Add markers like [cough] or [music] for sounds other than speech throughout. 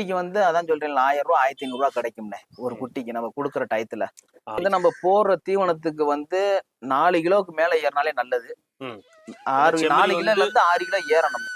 குட்டிக்கு வந்து அதான் சொல்றேன் ஆயிரம் ரூபா ஆயிரத்தி ஐநூறு ரூபா கிடைக்கும்னே. ஒரு குட்டிக்கு நம்ம கொடுக்குற டயத்துல. வந்து நம்ம போடுற தீவனத்துக்கு வந்து நாலு கிலோவுக்கு மேல ஏறினாலே நல்லது. ஆறு நாலு கிலோல இருந்து ஆறு கிலோ ஏறணும்.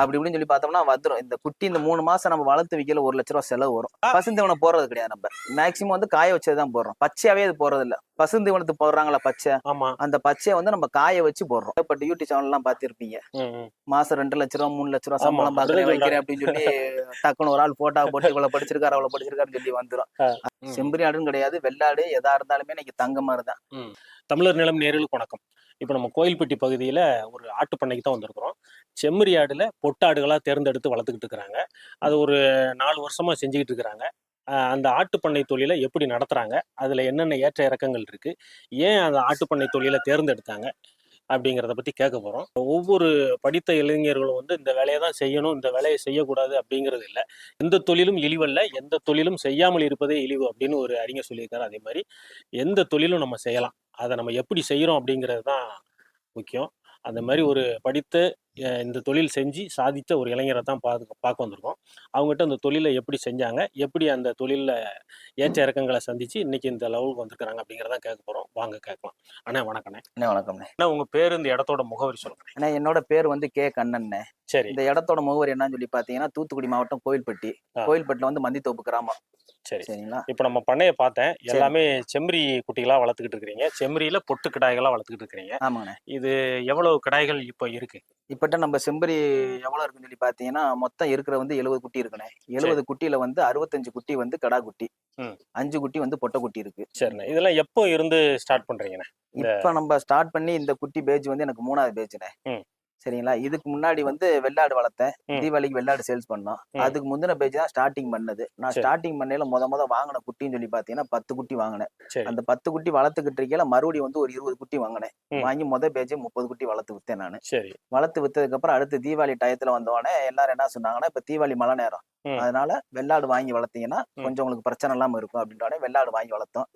அப்படி இப்படின்னு சொல்லி பார்த்தோம்னா வந்துரும். இந்த குட்டி இந்த மூணு மாசம் நம்ம வளர்த்து வைக்கல ஒரு லட்ச ரூபா செலவு வரும். பசுந்தீவனம் போடுறது கிடையாது நம்ம. மேக்சிமம் வந்து காய வச்சது தான் போடுறோம். பச்சையாவே இது போடுறது இல்ல. பசுந்தீவனத்துக்கு போடுறாங்களா பச்சை? ஆமா. அந்த பச்சையை வந்து நம்ம காய வச்சு போடுறோம். பட் யூடியூப் சேனல் எல்லாம் ம். மாசம் ரெண்டு லட்ச ரூபா மூணு லட்ச ரூபா சம்பளம் பாக்குறேன் வைக்கிறேன் அப்படின்னு சொல்லி டக்குன்னு ஒரு ஆள் போட்டா போட்டு இவ்வளவு படிச்சிருக்காரு அவ்வளவு படிச்சிருக்காருன்னு சொல்லி வந்துரும். ஆ. ம். செம்பரி ஆடுன்னு கிடையாது வெள்ளாடு எதா இருந்தாலுமே இன்னைக்கு தங்க மாதிரி தான். தமிழர் நிலம் நேர்களுக்கு வணக்கம். இப்போ நம்ம கோயில்பட்டி பகுதியில் ஒரு ஆட்டு பண்ணைக்கு தான் வந்திருக்கிறோம். செம்மறி ஆடுல பொட்டாடுகளாக தேர்ந்தெடுத்து வளர்த்துக்கிட்டு இருக்கிறாங்க. அது ஒரு நாலு வருஷமா செஞ்சுக்கிட்டு இருக்கிறாங்க. அந்த ஆட்டுப்பண்ணை தொழிலை எப்படி நடத்துறாங்க? அதில் என்னென்ன ஏற்ற இறக்கங்கள் இருக்கு? ஏன் அந்த ஆட்டுப்பண்ணை தொழிலை தேர்ந்தெடுத்தாங்க? அப்படிங்கிறத பற்றி கேட்க போகிறோம் ஒவ்வொரு படித்த இளைஞர்களும் வந்து இந்த வேலையை தான் செய்யணும் இந்த வேலையை செய்யக்கூடாது அப்படிங்கிறது இல்லை. எந்த தொழிலும் இழிவல்ல. எந்த தொழிலும் செய்யாமல் இருப்பதே இழிவு அப்படின்னு ஒரு அறிஞர் சொல்லியிருக்காரு. அதே மாதிரி எந்த தொழிலும் நம்ம செய்யலாம். அதை நம்ம எப்படி செய்கிறோம் அப்படிங்கிறது தான் முக்கியம். அந்த மாதிரி ஒரு படித்து இந்த தொழில் செஞ்சு சாதித்த ஒரு இளைஞரை தான் பார்க்க பார்க்க வந்திருக்கோம். அவங்ககிட்ட அந்த தொழிலை எப்படி செஞ்சாங்க எப்படி அந்த தொழிலில் ஏற்ற இறக்கங்களை சந்திச்சு இன்னைக்கு இந்த லெவலுக்கு வந்திருக்கிறாங்க அப்படிங்கிறதான் கேட்க போகிறோம் வாங்க கேட்கலாம். அண்ணா வணக்கண்ணே என்ன வணக்கம்ண்ணே. அண்ணா உங்கள் பேர் இந்த இடத்தோட முகவரி சொல்லுங்க ஏன்னா என்னோட பேர் வந்து கே. கண்ணன்ண்ணே சரி. இந்த இடத்தோட முகவரி என்னன்னு சொல்லி பாத்தீங்கன்னா தூத்துக்குடி மாவட்டம் கோயில்பட்டி. ஆ. கோயில்பட்டில வந்து மந்தித்தோப்பு கிராமம். சரி. சரிங்களா? இப்போ நம்ம பண்ணையை பார்த்தேன். எல்லாமே செம்மறி குட்டிகளாக வளர்த்துக்கிட்டு இருக்கிறீங்க. செம்மறியில் பொட்டு கிடாய்களாக வளர்த்துக்கிட்டு இருக்கிறீங்க. ஆமாண்ணே இது எவ்வளவு கிடாய்கள் இப்போ இருக்கு? இப்பட்ட நம்ம செம்பரி எவ்வளவு இருக்குன்னு சொல்லி பாத்தீங்கன்னா மொத்தம் இருக்கிற வந்து எழுபது குட்டி இருக்குண்ணே. எழுபது குட்டியில வந்து அறுபத்தஞ்சு குட்டி வந்து கடா குட்டி. அஞ்சு குட்டி வந்து பொட்டை குட்டி இருக்கு. சரிண்ணே. இதெல்லாம் எப்போ இருந்து ஸ்டார்ட் பண்றீங்கண்ணே? இப்ப நம்ம ஸ்டார்ட் பண்ணி இந்த குட்டி பேஜ் வந்து எனக்கு மூணாவது பேஜ்ண்ணே. சரிங்களா இதுக்கு முன்னாடி வந்து வெள்ளாடு வளர்த்தேன். தீபாவளிக்கு வெள்ளாடு சேல்ஸ் பண்ணோம். அதுக்கு முந்தின பேஜ் தான் ஸ்டார்டிங் பண்ணது நான். ஸ்டார்டிங் பண்ணையில முத முத வாங்கின குட்டின்னு சொல்லி பாத்தீங்கன்னா பத்து குட்டி வாங்கினேன் அந்த பத்து குட்டி வளர்த்துக்கிட்டு இருக்கையில மறுபடியும் வந்து ஒரு இருபது குட்டி வாங்கினேன். வாங்கி முத பேஜ் முப்பது குட்டி வளர்த்து வித்தேன் நான் வளர்த்து வித்ததுக்கு அப்புறம் அடுத்து தீபாவளி டயத்துல வந்தோடனே எல்லாரும் என்ன சொன்னாங்கன்னா இப்ப தீபாவளி மழை நேரம். அதனால வெள்ளாடு வாங்கி வளர்த்தீங்கன்னா. கொஞ்சம் உங்களுக்கு பிரச்சனை இல்லாம இருக்கும் அப்படின்றோடனே வெள்ளாடு வாங்கி வளர்த்தோம்.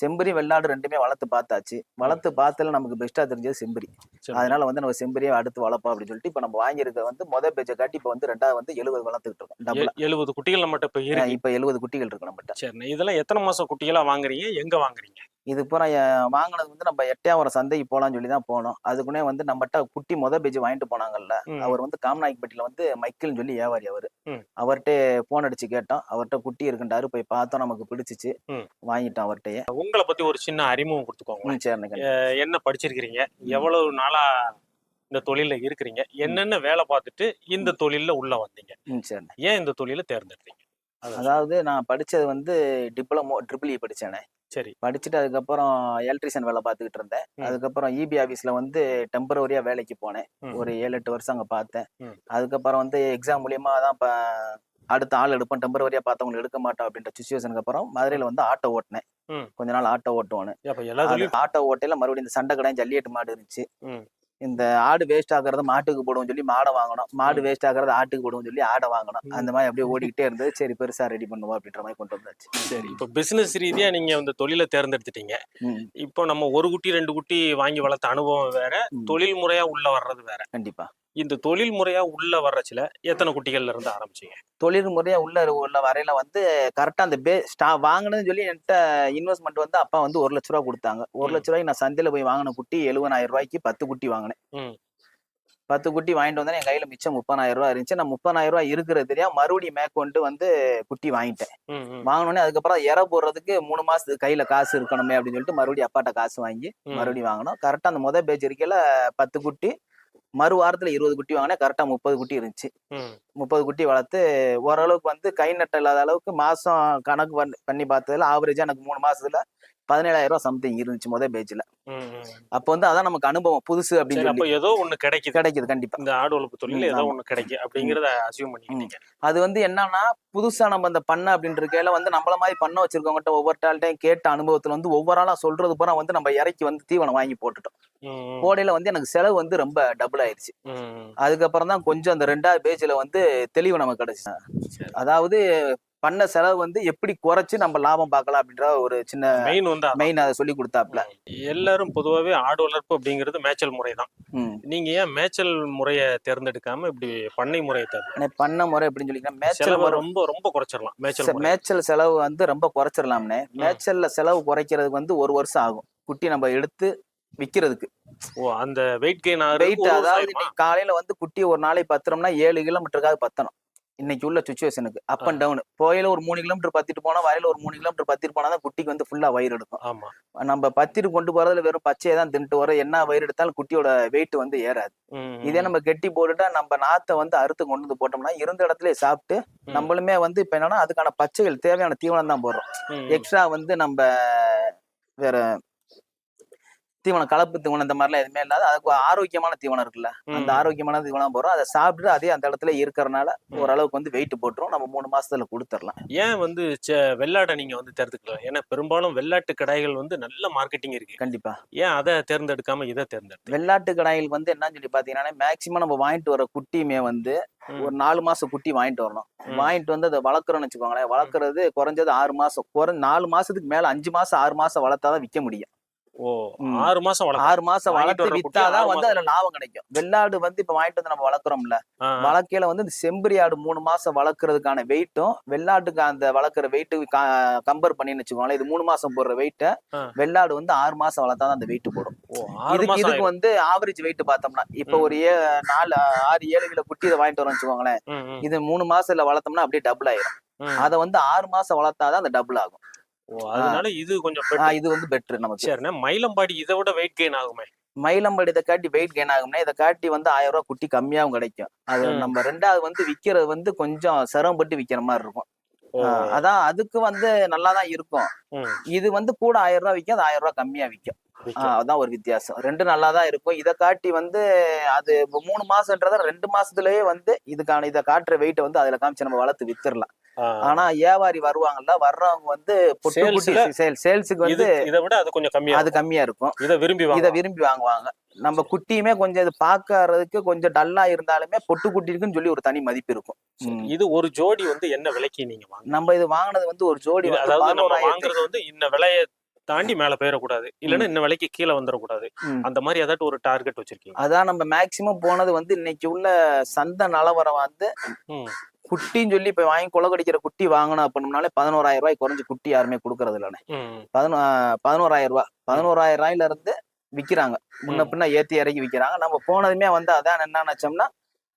செம்பரி வெள்ளாடு ரெண்டுமே வளர்த்து பார்த்தாச்சு. வளர்த்து பார்த்ததுல நமக்கு பெஸ்டா தெரிஞ்சது செம்பரி. சரி அதனால வந்து நம்ம செம்பரியே அடுத்து வளர்ப்போம் அப்படின்னு சொல்லிட்டு இப்ப நம்ம வாங்கியிருக்க வந்து முத பேஜை காட்டி இப்ப வந்து ரெண்டாவது வந்து எழுபது வளர்த்துக்கிட்டு இருக்கோம். டபுள் எழுபது குட்டிகள் நம்மகிட்ட இப்போ எழுபது குட்டிகள் இருக்கு நம்மகிட்ட. சரிண்ணே. இதெல்லாம் எத்தனை மாசம் குட்டிகளா வாங்குறீங்க? எங்க வாங்குறீங்க? இது பூரா வாங்கினது வந்து நம்ம எட்டையாவரம் சந்தைக்கு போலாம்னு சொல்லி தான் போனோம். அதுக்குன்னே வந்து நம்மகிட்ட குட்டி முத பேஜ் வாங்கிட்டு போனாங்கல்ல. அவர் வந்து காமநாயக்கப்பட்டியில வந்து மைக்கேல்னு சொல்லி வியாபாரி அவரு. அவர்கிட்ட போன் அடிச்சு கேட்டோம். அவர்கிட்ட குட்டி இருக்குன்றாரு போய் பார்த்தோம் நமக்கு பிடிச்சிச்சு. வாங்கிட்டோம் அவர்கிட்டயே உங்களை பத்தி ஒரு சின்ன அறிமுகம் கொடுத்துக்கோங்க சரிங்க என்ன படிச்சிருக்கிறீங்க? எவ்வளவு நாளா இந்த தொழில்ல இருக்கிறீங்க? என்னென்ன வேலை பார்த்துட்டு இந்த தொழில்ல உள்ள வந்தீங்க? ஏன் இந்த தொழிலை தேர்ந்தெடுத்தீங்க? அதாவது நான் படிச்சது வந்து டிப்ளமோ ட்ரிபிள் இ படிச்சேனே. சரி. படிச்சுட்டு அதுக்கப்புறம் எலக்ட்ரிஷியன் வேலை பார்த்துக்கிட்டு இருந்தேன். அதுக்கப்புறம் இபி ஆஃபீஸ்ல வந்து டெம்பரவரியா வேலைக்கு போனேன். ஒரு ஏழு எட்டு வருஷம் அங்க பார்த்தேன். அதுக்கப்புறம் வந்து எக்ஸாம் மூலியமா தான் இப்போ அடுத்த ஆள் எடுப்போம். டெம்பரவரியா பார்த்தவங்களை எடுக்க மாட்டோம் அப்படின்ற சுச்சுவேஷனுக்கு அப்புறம் மதுரையில வந்து ஆட்டோ ஓட்டினேன். கொஞ்ச நாள் ஆட்டோ ஓட்டுவானு ஆட்டோ ஓட்டையில மறுபடியும் இந்த சண்டை கடையும் ஜல்லிக்கட்டு மாடு இருந்துச்சு. இந்த ஆடு வேஸ்ட் ஆகுறது மாட்டுக்கு போடுவோம் சொல்லி மாடை வாங்கணும். மாடு. வேஸ்ட் ஆகுறது ஆட்டுக்கு போடுவோம் சொல்லி ஆடை வாங்கணும். அந்த மாதிரி அப்படியே ஓடிக்கிட்டே இருந்தது. சரி பெருசா ரெடி பண்ணுவோம் அப்படின்ற மாதிரி கொண்டு வந்தாச்சு. சரி. இப்போ பிசினஸ் ரீதியா நீங்க இந்த தொழிலை தேர்ந்தெடுத்துட்டீங்க. இப்போ நம்ம ஒரு குட்டி ரெண்டு குட்டி வாங்கி வளர்த்த அனுபவம் வேற. தொழில் முறையா உள்ள வர்றது வேற. கண்டிப்பா. இந்த தொழில் முறையா உள்ள வர்றச்சுல எத்தனை குட்டிகள்ல இருந்து ஆரம்பிச்சீங்க? தொழில் முறையா உள்ள உள்ள வரையில வந்து கரெக்டா அந்த பே ஸ்டா வாங்கினதுன்னு சொல்லி என்கிட்ட இன்வெஸ்ட்மெண்ட் வந்து அப்பா வந்து ஒரு லட்ச ரூபா கொடுத்தாங்க. ஒரு. லட்ச ரூபாய்க்கு நான் சந்தையில போய் வாங்கின குட்டி எழுபதாயிரம் ரூபாய்க்கு பத்து குட்டி வாங்கினேன். பத்து குட்டி வாங்கிட்டு வந்தேன். என் கையில மிச்சம் முப்பதாயிரம் ரூபாய் இருந்துச்சு. நான் முப்பதாயிரம் ரூபாய் இருக்கிறது தெரியா மறுபடியும் மேற்கொண்டு வந்து குட்டி வாங்கிட்டேன். வாங்கினோடனே அதுக்கப்புறம் இற போடுறதுக்கு மூணு மாசத்துக்கு கையில காசு இருக்கணுமே அப்படின்னு சொல்லிட்டு மறுபடியும் அப்பாட்ட காசு வாங்கி. மறுபடியும் வாங்கினோம். கரெக்டா அந்த முத பேஜ் இருக்கையில பத்து குட்டி மறு வாரத்துல இருபது குட்டி வாங்கினேன். கரெக்டா முப்பது குட்டி இருந்துச்சு. முப்பது குட்டி வளர்த்து ஓரளவுக்கு வந்து கை நட்ட இல்லாத அளவுக்கு மாசம் கணக்கு பண்ணி- பண்ணி பார்த்ததுல ஆவரேஜா எனக்கு மூணு மாசத்துல பதினேழாயிரம் ரூபாய் சம்திங் இருந்துச்சு முதல் பேஜ்ல. அப்போ வந்து அதான் நமக்கு அனுபவம் புதுசு அப்படின்னு அப்ப ஏதோ ஒண்ணு கிடைக்குது. கிடைக்குது கண்டிப்பா. இந்த ஆடு வளர்ப்பு தொழில ஏதோ. ஒண்ணு கிடைக்கும் அப்படிங்கறத அசியூம் பண்ணிக்கிட்டீங்க. அது வந்து என்னன்னா புதுசா நம்ம அந்த பண்ண அப்படின்ற இருக்கையில வந்து நம்மள மாதிரி பண்ண வச்சிருக்கவங்ககிட்ட ஒவ்வொரு டால்ட்டையும் கேட்ட அனுபவத்துல வந்து ஒவ்வொரு ஆளா சொல்றது பூரா வந்து நம்ம இறக்கி வந்து தீவனம் வாங்கி போட்டுட்டோம். கோடையில வந்து எனக்கு செலவு வந்து ரொம்ப டபுள் ம். அதுக்கப்புறம் தான் கொஞ்சம் அந்த ரெண்டாவது பேஜ்ல வந்து தெளிவு நமக்கு கிடைச்சு. அதாவது பண்ண செலவு வந்து எப்படி குறைச்சு நம்ம லாபம் பார்க்கலாம் அப்படின்ற ஒரு சின்ன மெயின் வந்து. மெயின் அதை சொல்லி கொடுத்தாப்ல எல்லாரும் பொதுவாவே ஆடு வளர்ப்பு அப்படிங்கிறது மேய்ச்சல் முறை தான். நீங்க ஏன் மேய்ச்சல் முறையை தேர்ந்தெடுக்காம இப்படி பண்ணை முறையை ஆனா பண்ண முறை எப்படின்னு சொல்லிங்கன்னா மேய்ச்சல் ரொம்ப ரொம்ப குறைச்சிடலாம் மேய்ச்சல் மேய்ச்சல் செலவு வந்து ரொம்ப குறைச்சிடலாம்னே மேய்ச்சல்ல செலவு குறைக்கிறதுக்கு வந்து ஒரு வருஷம் ஆகும் குட்டி நம்ம எடுத்து விக்கிறதுக்கு. ஓ அந்த வெயிட் கெயின் வெயிட் அதாவது காலையில வந்து குட்டி ஒரு நாளைக்கு பத்துறோம்னா ஏழு கிலோமீட்டருக்காவது பத்தணும். இன்னைக்கு உள்ள சுச்சுவேஷனுக்கு அப் அண்ட் டவுன் போயில ஒரு மூணு கிலோமீட்டர் பத்திட்டு போனா வரையில ஒரு மூணு கிலோமீட்டர் பத்திட்டு போனா தான் குட்டிக்கு வந்து ஃபுல்லா வயிறு எடுக்கும். நம்ம பத்திட்டு கொண்டு போறதுல வெறும் பச்சையை தான் தின்ட்டு வர என்ன வயிறு எடுத்தாலும் குட்டியோட வெயிட் வந்து ஏறாது. இதே நம்ம கெட்டி போட்டுட்டா நம்ம நாத்தை வந்து அறுத்து கொண்டு வந்து போட்டோம்னா இருந்த இடத்துல சாப்பிட்டு. நம்மளுமே வந்து இப்ப என்னன்னா அதுக்கான பச்சைகள் தேவையான தீவனம் தான் போடுறோம். எக்ஸ்ட்ரா வந்து நம்ம வேற தீவனம் கலப்பு தீவனம் இந்த மாதிரிலாம் எதுவுமே இல்லாத. அதுக்கு ஆரோக்கியமான தீவனம் இருக்குல்ல. அந்த. ஆரோக்கியமான தீவனம் போடுறோம். அதை சாப்பிட்டு அதே அந்த இடத்துல இருக்கிறனால ஓரளவுக்கு வந்து வெயிட் போட்டுரும். நம்ம மூணு மாசத்துல கொடுத்துடலாம். ஏன் வந்து செ- வெள்ளாடை நீங்க வந்து தேர்ந்தெடுக்கலாம் ஏன்னா பெரும்பாலும் வெள்ளாட்டு கடாய்கள் வந்து நல்ல மார்க்கெட்டிங் இருக்கு. கண்டிப்பா. ஏன் அதை தேர்ந்தெடுக்காம இதை தேர்ந்தெடுத்து வெள்ளாட்டு கடாய்கள் வந்து என்னன்னு சொல்லி பாத்தீங்கன்னா மேக்சிமம் நம்ம வாங்கிட்டு வர குட்டியுமே வந்து. ஒரு நாலு மாசம் குட்டி வாங்கிட்டு வரணும். வாங்கிட்டு வந்து அதை வளர்க்குறோம்னு வச்சுக்கோங்களேன். வளர்க்குறது குறைஞ்சது ஆறு மாசம். குறை நாலு மாசத்துக்கு மேல அஞ்சு மாசம் ஆறு மாசம் வளர்த்தாதான் விற்க முடியும். ஓ. ஆறு மாசம் ஆறு மாசம் வளர்த்து வித்தாதான் வந்து அதுல லாபம் கிடைக்கும் வெள்ளாடு வந்து இப்ப வாங்கிட்டு வந்து நம்ம வளர்க்குறோம்ல. வளர்க்கையில வந்து இந்த செம்பரி ஆடு மூணு மாசம் வளர்க்கறதுக்கான வெயிட்டும் வெள்ளாட்டுக்கு அந்த வளர்க்குற வெயிட்டு கம்பேர் பண்ணின்னு வச்சுக்கோங்களேன் இது மூணு மாசம் போடுற வெயிட்டை. வெள்ளாடு வந்து ஆறு மாசம் வளர்த்தாதான் அந்த வெயிட் போடும் இதுக்கு மாசம் இதுக்கு வந்து ஆவரேஜ் வெயிட் பார்த்தோம்னா இப்ப. ஒரு ஏ நாலு ஆறு ஏழு கிலோ குட்டி இதை வாங்கிட்டு வரோம்னு வச்சுக்கோங்களேன் இது மூணு மாசத்துல வளர்த்தோம்னா அப்படியே டபுள் ஆயிரும். அதை வந்து ஆறு மாசம் வளர்த்தாதான் அந்த டபுள் ஆகும் அதனால இது கொஞ்சம். இது வந்து பெட்ரு நமக்கு. சரிண்ணே மயிலம்பாடி இதை விட வெயிட் கெயின் ஆகுமே? மயிலம்படி இதை காட்டி வெயிட் கெயின் ஆகும்னா இதை காட்டி வந்து ஆயிரம் ரூபாய் குட்டி கம்மியாவும் கிடைக்கும். அது. நம்ம ரெண்டாவது வந்து விக்கிறது வந்து கொஞ்சம் சிரமப்பட்டு விக்கிற மாதிரி இருக்கும். அதான் அதுக்கு வந்து நல்லா தான் இருக்கும். இது வந்து கூட ஆயிரம் ரூபாய் விற்கும் அது ஆயிரம் ரூபாய் கம்மியா விற்கும் விக்கும். அதான் ஒரு வித்தியாசம். ரெண்டு நல்லா தான் இருக்கும். இதை காட்டி வந்து அது மூணு மாசம்ன்றத ரெண்டு மாசத்துலயே வந்து இதுக்கான இதை காட்டுற வெயிட்டை வந்து அதுல காமிச்சு நம்ம வளர்த்து வித்துறலாம் ஆ, ஆனா வியாபாரி வருவாங்கல்ல வர்றவங்க வந்து பொட்டு குட்டி Sales-ல சேல் சேல்ஸுக்கு வந்து இதை விட அது கொஞ்சம் கம்மியா அது கம்மியா இருக்கும். இதை விரும்பி இதை விரும்பி வாங்குவாங்க. நம்ம குட்டியுமே கொஞ்சம் இது பாக்கறதுக்கு கொஞ்சம் டல்லா இருந்தாலுமே பொட்டு குட்டி இருக்குன்னு சொல்லி ஒரு தனி மதிப்பு இருக்கும். இது ஒரு ஜோடி வந்து என்ன விலைக்கு நீங்க நம்ம இது வாங்கினது வந்து ஒரு ஜோடி அதாவது நம்ம வாங்குறது வந்து இந்த விலையை தாண்டி மேல போயிடக்கூடாது. இல்லைன்னா இந்த விலைக்கு கீழே வந்துடக்கூடாது. அந்த மாதிரி ஏதாட்டும் ஒரு டார்கெட் வச்சிருக்கீங்க. அதான் நம்ம மேக்சிமம் போனது வந்து இன்னைக்கு உள்ள சந்தை நிலவரம் வந்து குட்டின்னு சொல்லி இப்ப வாங்கி கொலை கடிக்கிற குட்டி வாங்கணும் அப்படின்னாலே பதினோராயிரம் ரூபாய் குறைஞ்சு குட்டி யாருமே கொடுக்கறது இல்லைண்ணே. பதினோ பதினோராயிரம் ரூபாய் பதினோராயிரம் ரூபாயில இருந்து விக்கிறாங்க. முன்ன. பின்ன ஏத்தி இறக்கி விக்கிறாங்க. நம்ம போனதுமே வந்து அதான் என்ன நினைச்சோம்னா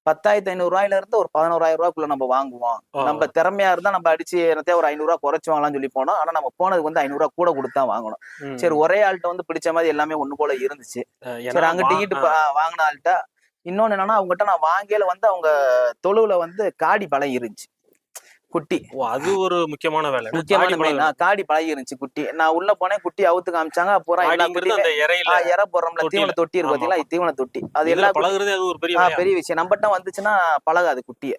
பத்தாயிரத்தி ஐநூறு ரூபாயில இருந்து ஒரு பதினோராயிரம் ரூபாய்க்குள்ள நம்ம வாங்குவோம். நம்ம திறமையா இருந்தா நம்ம அடிச்சு என்னத்தையும் ஒரு ஐநூறு ரூபா குறைச்சு வாங்கலாம்னு சொல்லி போனோம். ஆனா நம்ம போனதுக்கு வந்து ஐநூறு ரூபா கூட கொடுத்தா வாங்கணும். சரி ஒரே ஆள்கிட்ட வந்து பிடிச்ச மாதிரி எல்லாமே ஒண்ணு போல இருந்துச்சு. சரி அங்கிட்ட இங்கிட்டு ப- வாங்கின ஆள்கிட்ட இன்னொன்னு என்னன்னா அவங்ககிட்ட நான் வாங்கியில வந்து அவங்க தொழுவுல வந்து காடி பழம் இருந்துச்சு குட்டி. ஓ, அது ஒரு முக்கியமான வேலை. முக்கியமான காடி பழகி இருந்துச்சு குட்டி. நான் உள்ள போனேன் குட்டி அவுத்து காமிச்சாங்க எல்லா ஆ, இற போடுறோம்ல. தீவன தொட்டி இருக்கு பாத்தீங்களா? தீவன தொட்டி. அது இதுல எல்லா குட்டி- பழகுறதே அது ஒரு பெரிய? பெரிய விஷயம். நம்மகிட்ட வந்துச்சுன்னா பழகாது குட்டிய.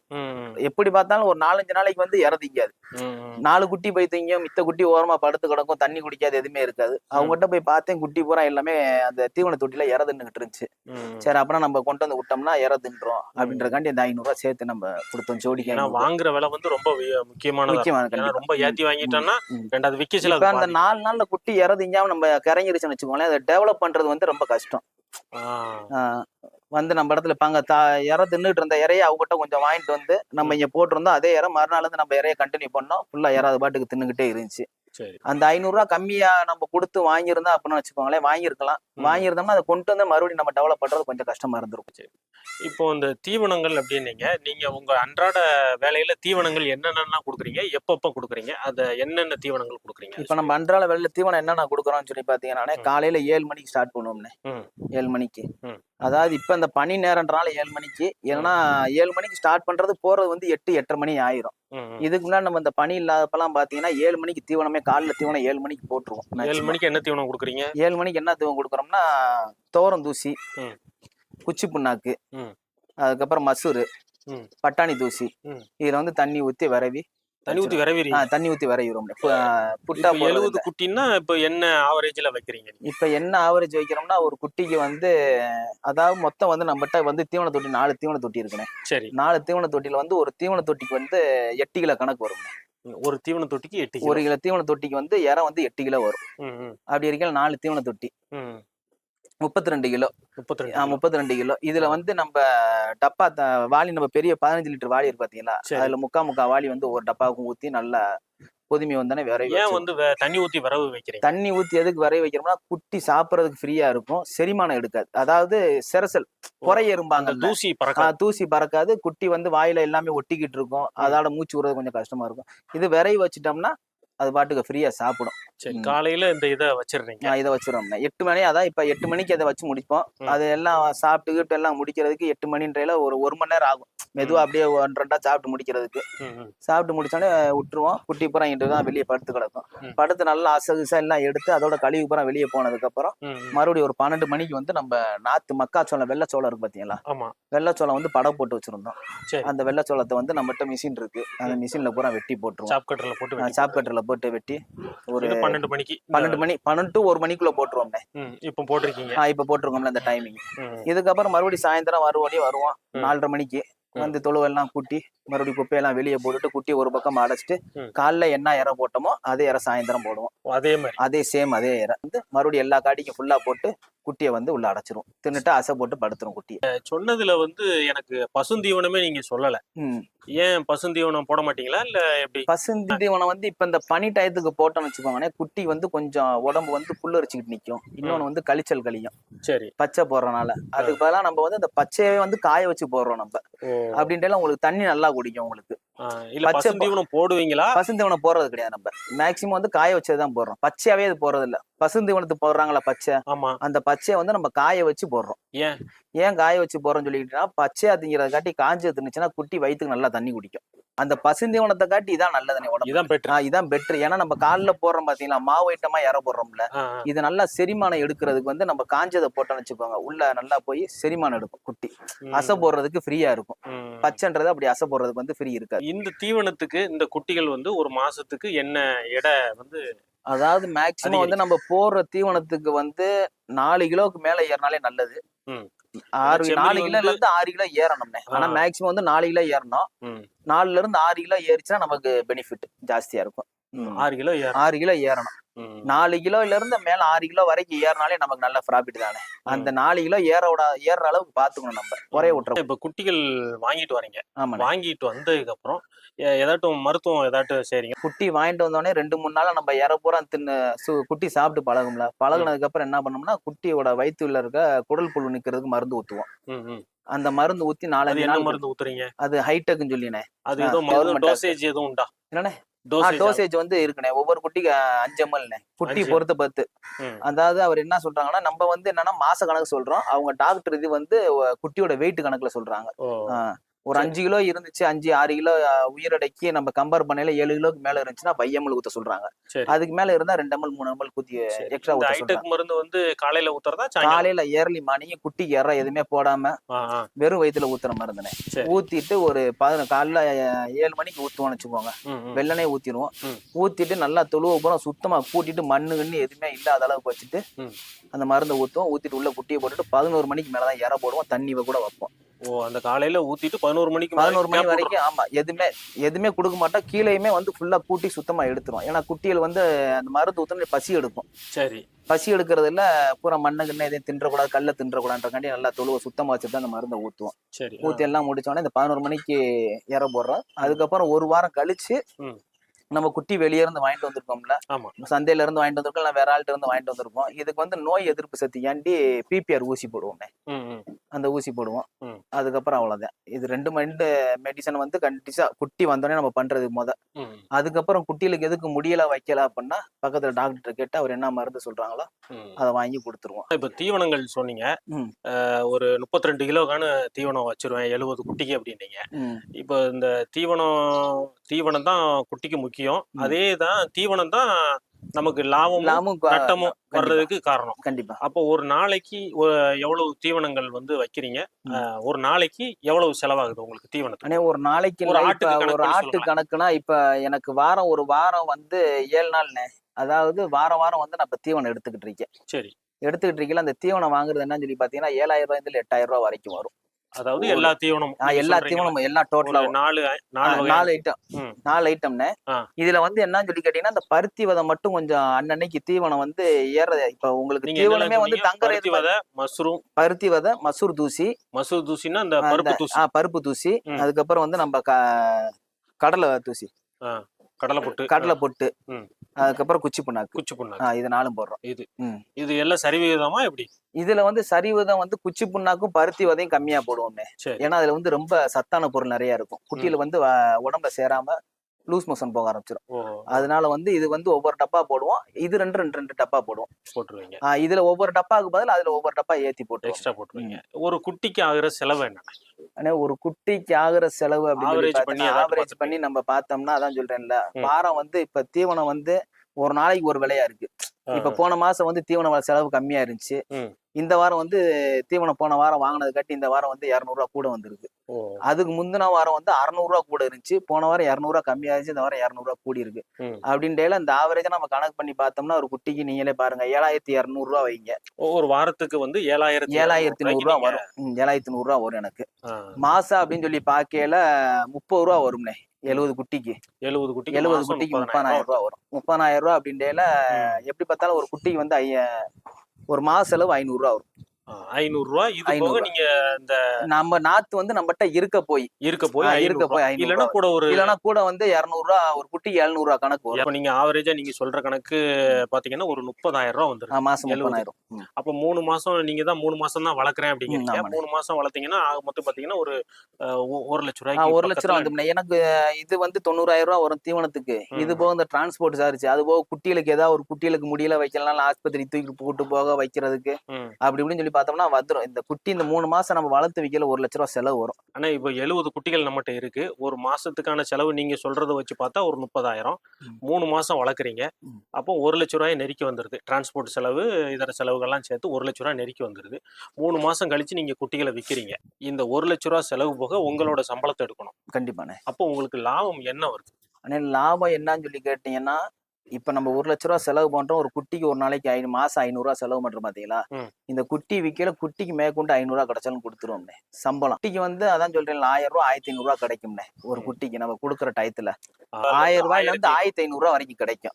எப்படி பார்த்தாலும் ஒரு நாலஞ்சு நாளைக்கு வந்து இற திங்காது. நாலு குட்டி போய் திங்கும் மித்த குட்டி ஓரமா படுத்து கிடக்கும் தண்ணி குடிக்காது எதுவுமே இருக்காது. அவங்ககிட்ட போய் பார்த்தேன் குட்டி பூரா எல்லாமே அந்த தீவன தொட்டில இற தின்னுகிட்டு இருந்துச்சு. சரி அப்புறம் நம்ம கொண்டு வந்து விட்டோம்னா இற தின்றோம். அப்படின்றக்காண்டி இந்த ஐநூறு ரூபாய் சேர்த்து நம்ம கொடுத்தோம் ஜோடிக்கு. வாங்குற விலை வந்து ரொம்ப முக்கியமானதா முக்கியமான ரொம்ப ஏத்தி வாங்கிட்டோம்னா. ரெண்டாவது விக்கச்சில அந்த நாலு நாள்ல குட்டி இற திங்காம நம்ம கிறங்கிருச்சுன்னு வச்சுக்கோங்களேன் அதை டெவலப் பண்றது வந்து ரொம்ப கஷ்டம். வந்து நம்ம இடத்துல இப்ப அங்க தா இறை தின்னுட்டு இருந்த இறைய அவங்ககிட்ட கொஞ்சம் வாங்கிட்டு வந்து நம்ம இங்க போட்டிருந்தோம் அதே இறை மறுநாள் இருந்து நம்ம இறைய கண்டினியூ பண்ணோம். ஃபுல்லா இறை அது பாட்டுக்கு தின்னுகிட்டே இருந்துச்சு. அந்த ஐநூறு ரூபாய் கம்மியா நம்ம கொடுத்து வாங்கியிருந்தா அப்படின்னு வச்சுக்கோங்களேன் வாங்கியிருக்கலாம். வாங்கியிருந்தோம்னா அதை கொண்டு வந்து மறுபடியும் நம்ம டெவலப் பண்றது கொஞ்சம் கஷ்டமா இருந்திருக்கும் இப்போ இந்த தீவனங்கள் அப்படின்னீங்க நீங்க உங்க அன்றாட வேலையில தீவனங்கள் என்னென்னலாம் கொடுக்குறீங்க எப்பப்ப கொடுக்குறீங்க அத என்னென்ன தீவனங்கள் கொடுக்குறீங்க இப்ப நம்ம அன்றாட வெளில தீவனம் என்னென்ன கொடுக்குறோம்னு சொல்லி பாத்தீங்கன்னா. காலையில ஏழு மணிக்கு ஸ்டார்ட் பண்ணுவோம்னே. ஏழு மணிக்கு. அதாவது இப்ப இந்த பனி நேரம்ன்றனால ஏழு மணிக்கு ஏன்னா ஏழு மணிக்கு ஸ்டார்ட் பண்றது போறது வந்து எட்டு எட்டரை மணி ஆயிரும். இதுக்கு முன்னாடி நம்ம இந்த பனி இல்லாதப்பெல்லாம் பாத்தீங்கன்னா ஏழு மணிக்கு தீவனமே காலைல தீவனம் ஏழு மணிக்கு போட்டுருவோம் ஏழு. மணிக்கு என்ன தீவனம் கொடுக்குறீங்க ஏழு மணிக்கு என்ன தீவனம் கொடுக்குறோம்னா தோரம் தூசி. குச்சி புண்ணாக்கு. அதுக்கப்புறம் மசூரு. பட்டாணி தூசி. இதுல வந்து தண்ணி ஊத்தி விரவி தண்ணி ஊத்தி விரவிறீங்க தண்ணி ஊத்தி விரவிடுவோம். பு- புட்டா எழுபது. குட்டின்னா இப்ப என்ன ஆவரேஜ்ல வைக்கிறீங்க? இப்ப என்ன ஆவரேஜ் வைக்கிறோம்னா ஒரு குட்டிக்கு வந்து அதாவது மொத்தம் வந்து நம்மகிட்ட வந்து தீவன தொட்டி நாலு தீவன தொட்டி இருக்குண்ணே. சரி. நாலு தீவன தொட்டியில வந்து ஒரு தீவன தொட்டிக்கு வந்து எட்டு கிலோ கணக்கு வரும் ஒரு தீவன தொட்டிக்கு எட்டு ஒரு கிலோ. தீவன தொட்டிக்கு வந்து இறை வந்து எட்டு கிலோ வரும். அப்படி இருக்கையில நாலு தீவன தொட்டி. முப்பத்தி ரெண்டு கிலோ. முப்பத்தி ரெண்டு. முப்பத்தி ரெண்டு கிலோ. இதுல வந்து நம்ம டப்பா த- வாளி நம்ம பெரிய பதினஞ்சு லிட்டர் வாளி இருக்கு பாத்தீங்களா. அதுல முக்கா முக்கா வாளி வந்து ஒரு டப்பாவுக்கும் ஊத்தி நல்லா பொதுமை வந்தானே விரைவி ஏன். வந்து தண்ணி ஊத்தி விரவு வைக்கிறீங்க? தண்ணி ஊத்தி எதுக்கு விரைவி வைக்கிறோம்னா குட்டி சாப்பிடறதுக்கு ஃப்ரீயா இருக்கும். செரிமானம் எடுக்காது. அதாவது செரசல் குறை எறும்பாங்க தூசி பறக்க தூசி பறக்காது. குட்டி வந்து வாயில எல்லாமே ஒட்டிக்கிட்டு இருக்கும். அதோட மூச்சு விடுறது கொஞ்சம் கஷ்டமா இருக்கும். இது விரைவி வச்சுட்டோம்னா அது பாட்டுக்கு ஃப்ரீயா சாப்பிடும். சரி. காலையில இந்த இதை வச்சிடுறீங்க. நான் இதை வச்சிருவோம்னா எட்டு மணி அதான் இப்ப எட்டு மணிக்கு அதை வச்சு முடிப்போம். அது எல்லாம் சாப்பிட்டு கீட்டு எல்லாம் முடிக்கிறதுக்கு எட்டு மணின்றையில ஒரு ஒரு மணி நேரம் ஆகும். மெதுவா அப்படியே ஒன்று ரெண்டா சாப்பிட்டு முடிக்கிறதுக்கு. சாப்பிட்டு முடிச்சோடனே விட்டுருவோம். குட்டி பூரா இங்கிட்டு தான் வெளியே படுத்து கிடக்கும். படுத்து நல்லா அசகுசா எல்லாம் எடுத்து அதோட கழிவு பூரா வெளியே போனதுக்கு அப்புறம். மறுபடியும் ஒரு பன்னெண்டு மணிக்கு வந்து நம்ம நாத்து மக்காச்சோளம் வெள்ளைச்சோளம் இருக்கு பாத்தீங்களா? வெள்ளைச்சோளம் வந்து படம் போட்டு வச்சிருந்தோம். சரி. அந்த வெள்ளைச்சோளத்தை வந்து நம்மகிட்ட மிஷின் இருக்கு. அந்த மிஷின்ல பூரா வெட்டி போட்டுருவோம். சாப் கட்டர்ல போட்டு வெட்டி கட்டர்ல போட்டு வெட்டி ஒரு பன்னெண்டு மணிக்கு பன்னெண்டு மணி பன்னெண்டு ஒரு மணிக்குள்ள போட்டுருவோம்னே. இப்ப போட்டிருக்கீங்க. இப்ப போட்டிருக்கோம்ல அந்த டைமிங் இதுக்கப்புறம் மறுபடியும் சாயந்தரம் மறுபடியும் வருவோம். நாலரை மணிக்கு. வந்து தொழுவெல்லாம் கூட்டி மறுபடியும் குப்பையெல்லாம் வெளியே போட்டுட்டு குட்டி ஒரு பக்கம் அடைச்சிட்டு. காலைல என்ன இறை போட்டோமோ அதே இறை சாயந்தரம் போடுவோம். அதே மாதிரி. அதே சேம் அதே இறை வந்து மறுபடியும் எல்லா காட்டிக்கும் ஃபுல்லா போட்டு குட்டியை வந்து உள்ள அடைச்சிரும். தின்னுட்டு அசை போட்டு படுத்துரும் குட்டியை. சொன்னதுல வந்து எனக்கு பசுந்தீவனமே நீங்க சொல்லல. ஏன் பசுந்தீவனம் போட மாட்டீங்களா? இல்ல எப்படி? பசுந்தி தீவனம் வந்து இப்ப இந்த பனி டயத்துக்கு போட்டோம்னு வச்சுக்கோங்களே குட்டி வந்து கொஞ்சம் உடம்பு வந்து புல்லரிச்சுக்கிட்டு நிக்கும். இன்னொன்னு வந்து கழிச்சல் கழியும். சரி. பச்சை போடுறனால. அதுக்கு பதிலா நம்ம வந்து அந்த பச்சையவே வந்து காய வச்சு போடுறோம் நம்ம. அப்படின்ட்டு உங்களுக்கு தண்ணி நல்லா குடிக்கும் உங்களுக்கு. பச்சை போடுவீங்களா? பசுந்தீவனம் போடுறது கிடையாது நம்ம. மேக்சிமம் வந்து காய வச்சதுதான் போடுறோம். பச்சையாவே இது போடுறது இல்ல பசுந்தீவனத்துக்கு போடுறாங்களா பச்சை. ஆமா. அந்த பச்சையை வந்து நம்ம காய வச்சு போடுறோம். ஏன்? ஏன் காய வச்சு போறோம்னு சொல்லிக்கிட்டா பச்சையா திங்கிறத காட்டி காஞ்சு தின்னுச்சுன்னா குட்டி வயித்துக்கு நல்லா தண்ணி குடிக்கும். அந்த பசுந்தீவனத்தை காட்டி இதான் நல்லதுனே உடம்பு இதான் பெட்ரு ஆஹ் இதான் பெட்ரு ஏன்னா நம்ம காலில் போடுறோம் பாத்தீங்களா? மாவு ஐட்டமா இற போடுறோம்ல. இது நல்லா செரிமானம் எடுக்கிறதுக்கு வந்து நம்ம காஞ்சதை போட்டோம்னு வச்சுக்கோங்க. உள்ள நல்லா போய் செரிமானம் எடுக்கும் குட்டி. அசை போடுறதுக்கு ஃப்ரீயா இருக்கும். பச்சைன்றது அப்படி அசை போடுறதுக்கு வந்து ஃப்ரீ இருக்காது. இந்த தீவனத்துக்கு இந்த குட்டிகள் வந்து ஒரு மாசத்துக்கு என்ன எடை வந்து அதாவது மேக்சிமம் வந்து நம்ம போடுற தீவனத்துக்கு வந்து நாலு கிலோவுக்கு மேல ஏறினாலே நல்லது. ஆறு நாலு கிலோல இருந்து ஆறு கிலோ ஏறணும்னே. ஆனா. மேக்சிமம் வந்து நாலு கிலோ ஏறணும். நாலுல இருந்து ஆறு கிலோ ஏறிச்சுன்னா நமக்கு பெனிஃபிட் ஜாஸ்தியா இருக்கும். ஆறு கிலோ ஆறு கிலோ ஏறணும். நாலு கிலோல இருந்து மேல ஆறு கிலோ வரைக்கும் ஏறினாலே நமக்கு நல்ல ப்ராஃபிட் தானே. அந்த நாலு கிலோ ஏற விட ஏறுற அளவுக்கு பாத்துக்கணும் நம்ம. குறைய விட்டுறோம் இப்ப குட்டிகள் வாங்கிட்டு வரீங்க. ஆமா வாங்கிட்டு வந்ததுக்கு அப்புறம் ஏதாட்டும் மருத்துவம் ஏதாட்டும் செய்றீங்க? குட்டி வாங்கிட்டு வந்தோடனே ரெண்டு மூணு நாள் நம்ம இற பூரா தின்னு குட்டி சாப்பிட்டு பழகும்ல. பழகுனதுக்கு அப்புறம் என்ன பண்ணோம்னா குட்டியோட வயிற்றுல இருக்க குடல் புழு நிக்கிறதுக்கு மருந்து ஊத்துவோம். அந்த மருந்து ஊத்தி நாலஞ்சு நாள் மருந்து ஊத்துறீங்க? அது ஹைடெக்னு சொல்லினேன். அது ஏதோ டோசேஜ் எதுவும் உண்டா? என்னண்ணே? டோசேஜ் வந்து இருக்குண்ணே. ஒவ்வொரு குட்டிக்கு அஞ்சு எம்எல்ண்ணே குட்டி. பொறுத்து பத்து. அதாவது அவர் என்ன சொல்றாங்கன்னா நம்ம வந்து என்னன்னா மாச கணக்கு சொல்றோம். அவங்க டாக்டர் இது வந்து குட்டியோட வெயிட் கணக்குல சொல்றாங்க. ஒரு. அஞ்சு கிலோ இருந்துச்சு அஞ்சு ஆறு கிலோ உயிரடைக்கு நம்ம கம்பேர் பண்ணையில ஏழு கிலோக்கு மேல இருந்துச்சுன்னா பை எம்எல் ஊத்த சொல்றாங்க அதுக்கு மேல இருந்தா ரெண்டு எம்எல் மூணு எம்எல் குத்தி. எக்ஸ்ட்ரா ஹைடெக் மருந்து வந்து காலையில ஊத்துறதா காலையில ஏர்லி மார்னிங் குட்டிக்கு இற எதுவுமே போடாம. வெறும் வயித்துல ஊத்துற மருந்துனே. ஊத்திட்டு ஒரு பதின காலைல ஏழு மணிக்கு ஊத்துவோம்னு வச்சுக்கோங்க. வெள்ளனே ஊத்திடுவோம். ஊத்திட்டு நல்லா தொழுவ பூரா சுத்தமா கூட்டிட்டு மண்ணு கண்ணு எதுவுமே இல்லாத அளவுக்கு வச்சுட்டு. அந்த மருந்தை ஊத்துவோம் ஊத்திட்டு உள்ள குட்டியை போட்டுட்டு பதினோரு மணிக்கு மேலதான் இற போடுவோம் தண்ணி கூட வைப்போம் ஓ அந்த காலையில ஊத்திட்டு பதினோரு மணிக்கு பதினோரு மணி வரைக்கும் ஆமா எதுவுமே எதுவுமே கொடுக்க மாட்டோம் கீழேயுமே வந்து ஃபுல்லா கூட்டி சுத்தமா எடுத்துரும் ஏன்னா குட்டிகள் வந்து அந்த மருந்து ஊத்துன பசி எடுக்கும். சரி பசி எடுக்கிறதுல பூரா மண்ணு கிண்ண எதையும் தின்றக்கூடாது கல்ல தின்றக்கூடாதுன்றக்காண்டி நல்லா தொழுவ சுத்தமா வச்சுட்டு அந்த மருந்தை ஊத்துவோம் சரி. ஊத்தி எல்லாம் முடிச்சோடனே இந்த பதினோரு மணிக்கு இற போடுறோம் அதுக்கப்புறம் ஒரு வாரம் கழிச்சு. நம்ம குட்டி வெளியே இருந்து வாங்கிட்டு வந்திருக்கோம்ல. ஆமா. சந்தையில இருந்து வாங்கிட்டு வந்திருக்கோம் இல்ல வேற ஆள்கிட்ட இருந்து வாங்கிட்டு வந்திருக்கோம். இதுக்கு வந்து நோய் எதிர்ப்பு சக்தியாண்டி பிபிஆர் ஊசி போடுவோம்னே ம், ம். அந்த ஊசி போடுவோம். அதுக்கப்புறம் அவ்வளவுதான். இது ரெண்டு ரெண்டு மெடிசன் வந்து கண்டிப்பா குட்டி வந்தோடனே நம்ம பண்றது முத. அதுக்கப்புறம் குட்டிகளுக்கு எதுக்கு முடியல வைக்கல அப்படின்னா பக்கத்துல டாக்டர் கேட்டு அவர் என்ன மருந்து சொல்றாங்களோ. அதை வாங்கி கொடுத்துருவோம். இப்ப தீவனங்கள் சொன்னீங்க. ஒரு முப்பத்தி ரெண்டு கிலோக்கான தீவனம் வச்சிருவேன் எழுபது குட்டிக்கு அப்படின்னீங்க. இப்போ இந்த தீவனம் தீவனம் தான் குட்டிக்கு முக்கியம். அதே தான் தீவனம் தான் நமக்கு லாபமும் லாபமும் க- நட்டமும் கண்டிப்பா. வர்றதுக்கு காரணம். கண்டிப்பா. அப்போ ஒரு நாளைக்கு எவ்வளவு தீவனங்கள் வந்து வைக்கிறீங்க? ஒரு நாளைக்கு எவ்வளவு செலவாகுது உங்களுக்கு தீவனத்துக்கு? ஒரு நாளைக்கு ஒரு கணக்கு ஒரு ஆட்டு. கணக்குனா இப்ப எனக்கு வாரம் ஒரு வாரம் வந்து ஏழு நாள்ண்ணே. அதாவது வாரம் வாரம் வந்து நான் இப்ப தீவனம் எடுத்துக்கிட்டு இருக்கேன். சரி. எடுத்துக்கிட்டு இருக்கல அந்த தீவனம் வாங்குறது என்னன்னு சொல்லி பாத்தீங்கன்னா ஏழாயிரம் ரூபாயில எட்டாயிரம் ரூபாய் வரைக்கும் வரும். அதாவது எல்லா நீங்க எல்லா. தீவனமும் எல்லாம் டோட்டலா நாலு நாலு ஐட்டம். நாலு ஐட்டம்னே. இதுல வந்து என்னன்னு சொல்லி கேட்டீங்கன்னா இந்த பருத்தி விதை மட்டும் கொஞ்சம் அன்னன்னைக்கு தீவனம் வந்து ஏறது இப்ப உங்களுக்கு தீவனமே வந்து இது விதை மஷ்ரூம். பருத்தி விதை மசூர் தூசி. மசூர் தூசின்னா அந்த பருப்பு தூசி. பருப்பு தூசி. அதுக்கப்புறம் வந்து நம்ம க- கடலை தூசி. கடலை பொட்டு கடலை பொட்டு. அதுக்கப்புறம் குச்சி புண்ணாக்கு. குச்சி புண்ணாக்கு. இது நாலும் போடுறோம். இது. எல்லாம் சரிவிகிதமா எப்படி? இதுல வந்து சரிவிதம் வந்து குச்சி புண்ணாக்கும் பருத்தி விதையும் கம்மியா போடுவோமே. ஏன்னா அதுல வந்து ரொம்ப சத்தான பொருள் நிறைய இருக்கும். குட்டியில வந்து உடம்புல சேராம லூஸ் மோஷன் போக ஆரம்பிச்சிடும் அதனால வந்து இது வந்து ஒவ்வொரு டப்பா போடுவோம். இது ரெண்டு ரெண்டு ரெண்டு டப்பா போடுவோம். போட்டுருவீங்க. இதுல ஒவ்வொரு டப்பாவுக்கு பதில் அதுல ஒவ்வொரு டப்பா ஏத்தி போட்டுருவோம். எக்ஸ்ட்ரா போட்டுருவீங்க. ஒரு குட்டிக்கு ஆகுற செலவு என்ன? ஆனா ஒரு குட்டிக்கு ஆகுற செலவு ஏதாச்சும் ஆவரேஜ் பண்ணி நம்ம பார்த்தோம்னா அதான் சொல்றேன்ல. வாரம் வந்து இப்ப தீவனம் வந்து ஒரு நாளைக்கு ஒரு விலையா இருக்கு. இப்ப போன மாசம் வந்து தீவன செலவு கம்மியா இருந்துச்சு. இந்த வாரம் வந்து தீவனம் போன வாரம் வாங்கினது கட்டி இந்த வாரம் வந்து இரநூறுவா கூட வந்திருக்கு. அதுக்கு முந்தின வாரம் வந்து அறநூறுவா கூட இருந்துச்சு. போன வாரம் இரநூறுவா கம்மியா இருந்துச்சு. இந்த வாரம் இரநூறுவா கூடி இருக்கு. ம். அப்படின்ட்டு இந்த ஆவரேஜா நம்ம கணக்கு பண்ணி பார்த்தோம்னா ஒரு குட்டிக்கு நீங்களே பாருங்க. ஏழாயிரத்தி இரநூறுவா வைங்க. ஒவ்வொரு வாரத்துக்கு வந்து ஏழாயிரத்தி ஏழாயிரத்தி நூறு ரூபா நீங்க- வரும் ஏழாயிரத்தி நூறு ரூபா வரும் எனக்கு. மாசம் அப்படின்னு சொல்லி பார்க்கையில முப்பது ரூபா வரும்னே. எழுபது குட்டிக்கு. எழுபது குட்டிக்கு எழுபது குட்டிக்கு முப்பதாயிரம் ரூபா வரும். முப்பதாயிரம் ரூபா அப்படின்டையில எப்படி பார்த்தாலும் ஒரு குட்டிக்கு வந்து ஐய ஒரு மாச செலவு ஐநூறு ரூபா வரும். ஐநூறு ரூபா. இது போக நீங்க இந்த நம்ம நாத்து வந்து நம்மகிட்ட இருக்க போய். இருக்க போய் இருக்க போய் இல்லைன்னா கூட ஒரு இல்லைன்னா கூட வந்து இருநூறு ரூபா ஒரு குட்டிக்கு எழுநூறு ரூபா கணக்கு வரும். அப்ப நீங்க ஆவரேஜா நீங்க சொல்ற கணக்கு பாத்தீங்கன்னா ஒரு முப்பதாயிரம் ரூபா வந்துரும். ஆ, மாசம் எழுபது. முப்பதாயிரம். ம். அப்ப மூணு மாசம் நீங்க தான் மூணு மாசம் தான் வளர்க்குறேன் அப்படிங்கிறீங்க. மூணு மாசம் வளர்த்தீங்கன்னா ஆக மொத்தம் பாத்தீங்கன்னா ஒரு ஒரு லட்ச ஆ, ரூபாய்க்கு ஒரு லட்ச ரூபா வந்து எனக்கு இது வந்து தொண்ணூறாயிரம் ரூபா வரும் தீவனத்துக்கு. இது. போக இந்த டிரான்ஸ்போர்ட் சார்ஜ் அது போக குட்டிகளுக்கு ஏதாவது ஒரு குட்டிகளுக்கு முடியல வைக்கலாம் ஆஸ்பத்திரி தூக்கி போட்டு போக வைக்கிறதுக்கு. அப்படி இப்படின்னு சொல்லி பார்த்தோம்னா வந்துடும் இந்த குட்டி இந்த மூணு மாசம் நம்ம வளர்த்து வைக்கல ஒரு லட்ச ரூபா செலவு வரும். ஆனா இப்போ எழுபது குட்டிகள் நம்மகிட்ட இருக்கு. ஒரு மாசத்துக்கான செலவு நீங்க சொல்றத வச்சு பார்த்தா ஒரு முப்பதாயிரம். மூணு மாசம் வளர்க்குறீங்க. அப்போ ஒரு லட்ச ரூபாய் நெருக்கி வந்துருது. டிரான்ஸ்போர்ட் செலவு இதர செலவுகள்லாம் சேர்த்து ஒரு லட்ச ரூபாய் நெருக்கி வந்துருது. மூணு மாசம் கழிச்சு நீங்க குட்டிகளை விற்கிறீங்க இந்த ஒரு லட்ச ரூபாய் செலவு போக உங்களோட சம்பளத்தை எடுக்கணும். கண்டிப்பாண்ணே. அப்போ உங்களுக்கு லாபம் என்ன வருது? ஆனால் லாபம் என்னன்னு சொல்லி கேட்டீங்கன்னா இப்ப நம்ம ஒரு லட்ச ரூபா செலவு பண்றோம். ஒரு குட்டிக்கு ஒரு நாளைக்கு ஐநூறு மாசம் ஐநூறுரூவா செலவு பண்றோம் பாத்தீங்களா. இந்த குட்டி விற்கல குட்டிக்கு மேற்கொண்டு ஐநூறுரூவா கிடைச்சாலும் கொடுத்துருவோம்னே. சம்பளம். குட்டிக்கு வந்து அதான் சொல்றேன் ஆயிரம் ரூபா ஆயிரத்தி ஐநூறுரூவா கிடைக்கும்னே. ஒரு. குட்டிக்கு நம்ம கொடுக்குற டயத்துல. ஆயிரம் ரூபாயில இருந்து ஆயிரத்தி ஆயிரத்தி ஐநூறு ரூபா வரைக்கும் கிடைக்கும்.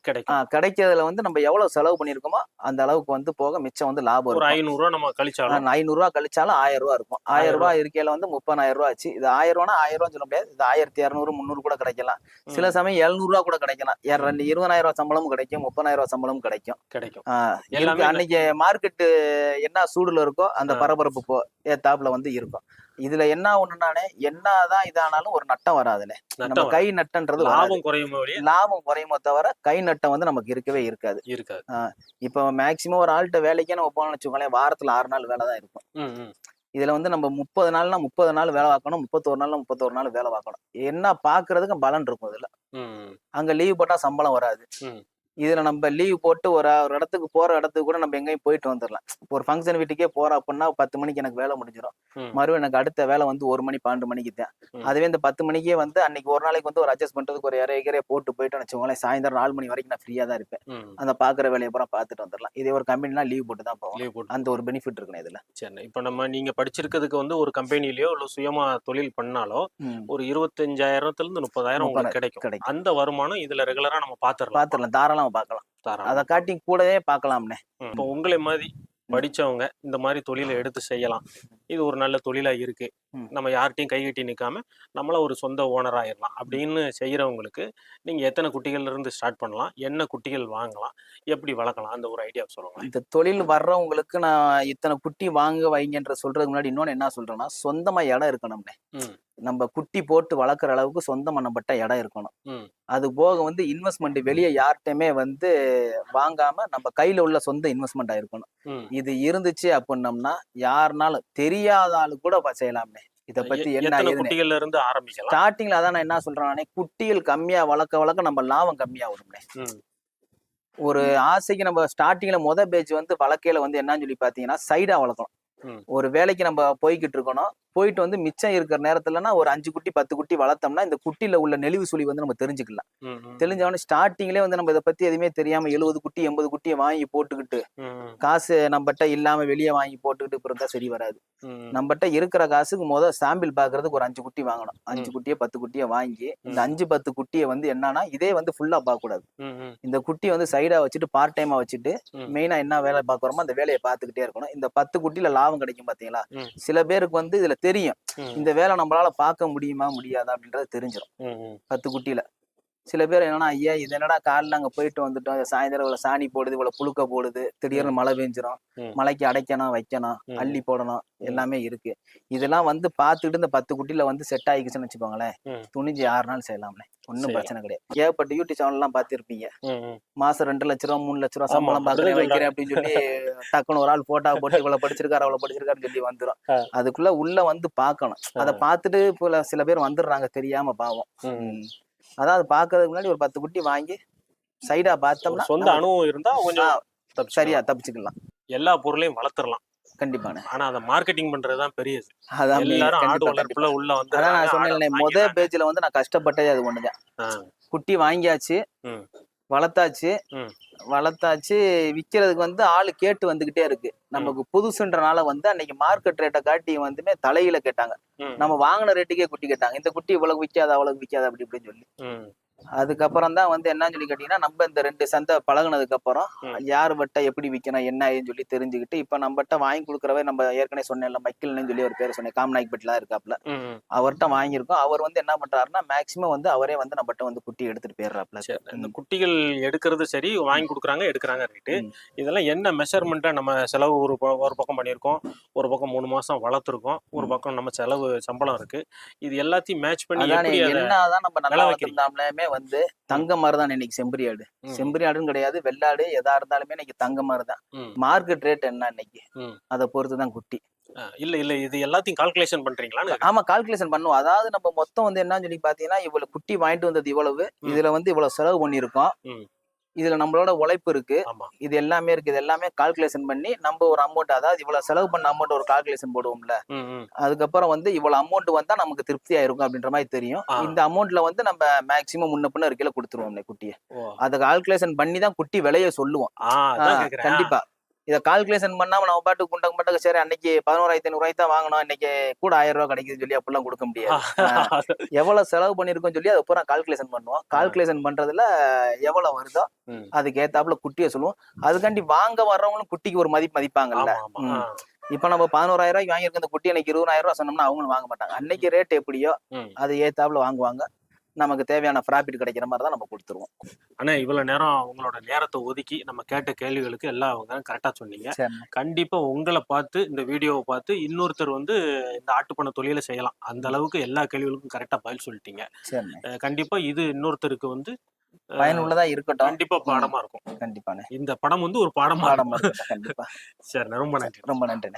கிடைக்கிறதுல வந்து நம்ம எவ்வளவு செலவு பண்ணிருக்கோமோ அந்த அளவுக்கு வந்து போக மிச்சம் வந்து லாபம் ஒரு இருக்கும். ஐநூறு ரூபா நம்ம கழிச்சாலும். ஐநூறு ரூபா கழிச்சாலும் ஆயிரம் ரூபா இருக்கும். ஆயிரம் ரூபாய் இருக்கையில வந்து முப்பதாயிரம் ரூபா ஆச்சு. இது ஆயிரம் ரூபானா ஆயிரம் ரூபா சொல்ல முடியாது. இது ஆயிரத்தி இரநூறு முந்நூறு கூட கிடைக்கலாம். சில சமயம் எழுநூறு ரூபா கூட கிடைக்கலாம். ரெண்டு இருபதாயிரம் ரூபா சம்பளமும் கிடைக்கும் முப்பதாயிரம் ரூபா சம்பளமும் கிடைக்கும். கிடைக்கும். எல்லாமே. அன்னைக்கு மார்க்கெட்டு என்ன சூடுல இருக்கோ அந்த. பரபரப்பு போ ஏத்தாப்புல வந்து இருக்கும். இதுல என்ன ஒண்ணுனானே என்னதான் இதானாலும் ஒரு நட்டம் வராதுண்ணே நம்ம கை நட்டன்றது. லாபம் குறையும் லாபம் குறையுமோ தவிர கை நட்டம் வந்து நமக்கு இருக்கவே இருக்காது. இருக்காது. இப்போ மேக்சிமம் ஒரு ஆள்கிட்ட வேலைக்கே நம்ம போனோம்னு வச்சுக்கோங்களேன் வாரத்துல ஆறு நாள் வேலை தான் இருக்கும். இதுல வந்து நம்ம முப்பது நாள்னா முப்பது நாள் வேலை பார்க்கணும் முப்பத்தோரு நாள்னா முப்பத்தோரு நாள் வேலை பார்க்கணும். என்ன பாக்குறதுக்கு பலன் இருக்கும் இதுல. அங்க லீவ் போட்டா சம்பளம் வராது. இதுல நம்ம லீவ் போட்டு ஒரு ஒரு இடத்துக்கு போற இடத்துக்கு கூட நம்ம எங்கேயும் போயிட்டு வந்துடலாம் ஒரு ஃபங்க்ஷன் வீட்டுக்கே போறோம் அப்படின்னா பத்து மணிக்கு எனக்கு வேலை முடிஞ்சிடும். மறுபடியும் எனக்கு அடுத்த வேலை வந்து ஒரு மணி பன்னெண்டு மணிக்கு தான். அதுவே இந்த பத்து மணிக்கே வந்து அன்னைக்கு ஒரு நாளைக்கு வந்து ஒரு அட்ஜஸ்ட் பண்றதுக்கு ஒரு இறை இறைய போட்டு போயிட்டு வச்சுக்கோங்களேன். சாயந்தரம் நாலு மணி வரைக்கும் நான் ஃப்ரீயா தான் இருப்பேன். அந்த பாக்குற வேலையை பூரா பார்த்துட்டு வந்துடலாம் இதே ஒரு கம்பெனிலாம் லீவ் போட்டு தான் போவோம். லீவ் போட்டு அந்த ஒரு பெனிஃபிட் இருக்குண்ணே இதுல. சரி இப்போ நம்ம நீங்க படிச்சிருக்கிறதுக்கு வந்து ஒரு கம்பெனிலயோ இல்ல சுயமா தொழில் பண்ணாலோ. ஒரு இருபத்தஞ்சாயிரத்துல இருந்து முப்பதாயிரம் கிடைக்கும். கிடைக்கும். அந்த வருமானம் இதுல ரெகுலரா நம்ம பாத்துரலாம் பாத்துடலாம் தாராளமா பார்க்கலாம். தாராளமா. அதை காட்டி கூடவே பார்க்கலாம்னே. இப்போ உங்களை மாதிரி படிச்சவங்க இந்த மாதிரி தொழிலை எடுத்து செய்யலாம். இது ஒரு நல்ல தொழிலா இருக்கு. நம்ம யார்கிட்டயும் கை கட்டி நிக்காம நம்மள ஒரு சொந்த ஓனர் ஆயிடலாம் அப்படின்னு செய்யறவங்களுக்கு நீங்க எத்தனை குட்டிகள்ல இருந்து ஸ்டார்ட் பண்ணலாம்? என்ன குட்டிகள் வாங்கலாம்? எப்படி வளர்க்கலாம்? அந்த ஒரு ஐடியா சொல்லுங்க இந்த தொழில் வர்றவங்களுக்கு நான் இத்தனை குட்டி வாங்க வைங்கன்ற சொல்றதுக்கு முன்னாடி இன்னொன்னு என்ன சொல்றேன்னா சொந்தமா இடம் இருக்கணும்னே. நம்ம குட்டி போட்டு வளர்க்குற அளவுக்கு சொந்தம் பண்ணப்பட்ட இடம் இருக்கணும். அது போக வந்து இன்வெஸ்ட்மெண்ட் வெளியே யார்கிட்டயுமே வந்து வாங்காம நம்ம கையில உள்ள சொந்த இன்வெஸ்ட்மெண்ட் இருக்கணும். ம். இது இருந்துச்சு அப்படின்னம்னா யாருனாலும் தெரியாத ஆளு கூட செய்யலாமே இத பத்தி என்ன குட்டிகள்ல இருந்து ஆரம்பிக்கலாம் ஸ்டார்டிங்ல அதான் நான் என்ன சொல்றேன் குட்டிகள் கம்மியா வளர்க்க வளர்க்க நம்ம லாபம் கம்மியா வரும்னே ம். ஒரு ஆசைக்கு நம்ம ஸ்டார்டிங்ல முத பேஜ் வந்து வளர்க்கையில வந்து என்னன்னு சொல்லி பாத்தீங்கன்னா சைடா வளர்க்கணும். ஒரு வேலைக்கு நம்ம போய்கிட்டு இருக்கணும் போயிட்டு வந்து மிச்சம் இருக்கிற நேரத்துலனா ஒரு அஞ்சு குட்டி பத்து குட்டி வளர்த்தோம்னா இந்த குட்டியில உள்ள நெளிவு சுழி வந்து நம்ம தெரிஞ்சுக்கலாம். தெரிஞ்சவொடனே ஸ்டார்டிங்லேயே வந்து நம்ம இதை பத்தி எதுவுமே தெரியாம எழுபது குட்டி எண்பது குட்டியை வாங்கி போட்டுக்கிட்டு காசு நம்மகிட்ட இல்லாம வெளியே வாங்கி போட்டுக்கிட்டு இருந்தா சரி வராது. நம்மகிட்ட இருக்கிற காசுக்கு முத சாம்பிள் பாக்குறதுக்கு ஒரு அஞ்சு குட்டி வாங்கணும். அஞ்சு குட்டியை பத்து குட்டியை வாங்கி இந்த அஞ்சு பத்து குட்டியை வந்து என்னன்னா இதே வந்து ஃபுல்லா பார்க்க கூடாது இந்த குட்டி வந்து சைடா வச்சுட்டு பார்ட் டைமா வச்சுட்டு. மெயினா என்ன வேலை பார்க்குறோமோ அந்த வேலையை பார்த்துக்கிட்டே இருக்கணும். இந்த பத்து குட்டியில லாபம் கிடைக்கும் பாத்தீங்களா. சில பேருக்கு வந்து இதுல தெரியும். இந்த வேலை நம்மளால பார்க்க முடியுமா முடியாதா அப்படின்றது தெரிஞ்சிடும். பத்து குட்டியில. சில பேர் என்னன்னா ஐயா இது என்னடா காலைல அங்க போயிட்டு வந்துட்டோம். சாயந்தரம் இவ்வளவு சாணி போடுது இவ்வளவு புழுக்க போடுது. திடீர்னு மழை பெஞ்சிரும். ம். மழைக்கு அடைக்கணும் வைக்கணும். அள்ளி போடணும். எல்லாமே இருக்கு. இதெல்லாம் வந்து பார்த்துக்கிட்டு இந்த பத்து குட்டியில வந்து செட் ஆகிக்குச்சுன்னு வச்சுக்கோங்களேன். துணிஞ்சு ஆறு நாள் செய்யலாம்ல. ஒன்றும். பிரச்சனை கிடையாது. ஏகப்பட்ட யூடியூப் சேனல் எல்லாம் பார்த்திருப்பீங்க. மாசம் ரெண்டு லட்ச ரூபா மூணு லட்ச ரூபா சம்பளம் அப்படிதான் வைக்கிறேன் அப்படின்னு சொல்லி டக்குன்னு ஒரு ஆள் போட்டா போட்டு இவ்வளவு படிச்சிருக்காரு அவ்வளவு படிச்சிருக்காருன்னு சொல்லி வந்துரும். ஆ. அதுக்குள்ள உள்ள வந்து பார்க்கணும். அதை பார்த்துட்டு சில பேர் வந்துடுறாங்க தெரியாம பாவம். ம். அதாவது பாக்குறதுக்கு முன்னாடி ஒரு பத்து குட்டி வாங்கி சைடா பார்த்தோம்னா சொந்த அனுபவம் இருந்தா கொஞ்சம். சரியா தப்பிச்சுக்கலாம் எல்லா பொருளையும் வளர்த்துறலாம் கண்டிப்பான ஆனா அதை மார்க்கெட்டிங் பண்றதுதான் பெரியது அதான். எல்லாரும் ஆடு வளர்ப்புல. உள்ள வந்து அதான் நான் சொன்னேன் முத பேஜ்ல வந்து நான் கஷ்டப்பட்டதே அது ஒண்ணுதான் குட்டி வாங்கியாச்சு. வளர்த்தாச்சு. வளர்த்தாச்சு. விக்கிறதுக்கு வந்து ஆளு கேட்டு வந்துகிட்டே இருக்கு. நமக்கு புதுசுன்றனால வந்து அன்னைக்கு மார்க்கெட் ரேட்டை காட்டி வந்துமே தலையில கேட்டாங்க. நம்ம வாங்கின ரேட்டுக்கே குட்டி கேட்டாங்க. இந்த குட்டி இவ்வளவு விக்காது அவ்வளவு விக்காது அப்படி இப்படின்னு சொல்லி. அதுக்கப்புறம் தான் வந்து என்னன்னு சொல்லி கேட்டீங்கன்னா நம்ம இந்த ரெண்டு சந்தை பழகுனதுக்கு அப்புறம். யார் வட்ட எப்படி விற்கணும் என்ன சொல்லி தெரிஞ்சுக்கிட்டு இப்ப நம்மகிட்ட வாங்கி கொடுக்குறவே நம்ம ஏற்கனவே சொன்னேன்ல மைக்கிள்னு சொல்லி ஒரு பேர் சொன்னேன் காமநாய்க்கு இருக்காப்ல அவர்கிட்ட வாங்கியிருக்கோம் அவர் வந்து என்ன பண்றாருன்னா மேக்சிமம் வந்து அவரே வந்து நம்மகிட்ட வந்து குட்டி எடுத்துட்டு போயிடுறாப்ல இந்த குட்டிகள் எடுக்கிறது சரி வாங்கி கொடுக்குறாங்க எடுக்கிறாங்க ரைட்டு. இதெல்லாம் என்ன மெஷர்மெண்ட்டை நம்ம செலவு ஒரு ஒரு பக்கம் பண்ணியிருக்கோம் ஒரு பக்கம் மூணு மாசம் வளர்த்துருக்கோம் ஒரு. பக்கம் நம்ம செலவு சம்பளம் இருக்கு இது எல்லாத்தையும் மேட்ச் பண்ணி என்னதான் நம்ம நல்லா? வளர்த்துருந்தாலுமே வந்து தங்க மாதிரி தான் இன்னைக்கு செம்பரியாடு ம். செம்பரியாடுன்னு கிடையாது வெள்ளாடு எதா இருந்தாலுமே இன்னைக்கு தங்க மாதிரி தான். மார்க்கெட் ரேட் என்ன இன்னைக்கு. அதை பொறுத்து தான் குட்டி இல்ல இல்ல இது எல்லாத்தையும் கால்குலேஷன் பண்றீங்களான்னு ஆமா கால்குலேஷன் பண்ணுவோம் அதாவது நம்ம மொத்தம் வந்து என்னன்னு சொல்லி பாத்தீங்கன்னா இவ்வளவு குட்டி வாங்கிட்டு வந்தது இவ்வளவு. இதுல வந்து இவ்வளவு செலவு பண்ணியிருக்கோம் ம். இதுல நம்மளோட உழைப்பு இருக்கு. இது எல்லாமே இருக்கு. இது எல்லாமே கால்குலேஷன் பண்ணி நம்ம ஒரு அமௌண்ட் அதாவது இவ்வளவு செலவு பண்ண அமௌண்ட் ஒரு கால்குலேஷன் போடுவோம்ல. அதுக்கப்புறம் வந்து இவ்வளவு அமௌண்ட் வந்தா நமக்கு திருப்தியா இருக்கும் அப்படின்ற மாதிரி தெரியும். இந்த அமௌண்ட்ல வந்து நம்ம மேக்சிமம் முன்ன பின்ன இருக்கையில கொடுத்துருவோம் குட்டியை. அதை கால்குலேஷன் பண்ணி தான் குட்டி விலையை சொல்லுவோம். கண்டிப்பா. இதை கால்குலேஷன் பண்ணாம நம்ம பாட்டுக்கு குண்டங்க பாட்டுக்கு சரி அன்னைக்கு பதினோராயிரத்தி ஐநூறு தான் வாங்கணும் இன்னைக்கு கூட ஆயிரம் ரூபாய் கிடைக்குதுன்னு சொல்லி அப்படிலாம் கொடுக்க முடியாது. எவ்வளவு செலவு பண்ணிருக்கோம் சொல்லி அதை பூரா கால்குலேஷன் பண்ணுவோம். கால்குலேஷன் பண்றதுல எவ்வளவு வருதோ. அதுக்கு ஏத்தாப்புல குட்டியை சொல்லுவோம். அதுக்காண்டி வாங்க வர்றவங்களும் குட்டிக்கு ஒரு மதிப்பு மதிப்பாங்கல்ல. இப்ப நம்ம பதினோராயிரம் ரூபாய்க்கு வாங்கியிருக்க இந்த குட்டி எனக்கு இருபதாயிரம் ரூபாய் சொன்னோம்னா அவங்களும் வாங்க மாட்டாங்க. அன்னைக்கு ரேட் எப்படியோ. அது ஏத்தாப்புல வாங்குவாங்க. நமக்கு தேவையான ப்ராஃபிட் கிடைக்கிற மாதிரி தான் நம்ம கொடுத்துருவோம். ஆனா இவ்வளவு நேரம் உங்களோட நேரத்தை ஒதுக்கி நம்ம கேட்ட கேள்விகளுக்கு எல்லாம் அவங்க கரெக்டா சொன்னீங்க. கண்டிப்பா உங்களை பார்த்து இந்த வீடியோவை பார்த்து இன்னொருத்தர் வந்து இந்த ஆட்டுப்பண்ண தொழிலை செய்யலாம். அந்த அளவுக்கு எல்லா கேள்விகளுக்கும் கரெக்டா பதில் சொல்லிட்டீங்க. கண்டிப்பா இது இன்னொருத்தருக்கு வந்து பயனுள்ளதா இருக்கட்டும். கண்டிப்பா பாடமா இருக்கும். கண்டிப்பாண்ணே. இந்த படம் வந்து ஒரு பாடமா பாடம் கண்டிப்பா. [laughs] சரி ரொம்ப நன்றி. ரொம்ப நன்றிண்ணே.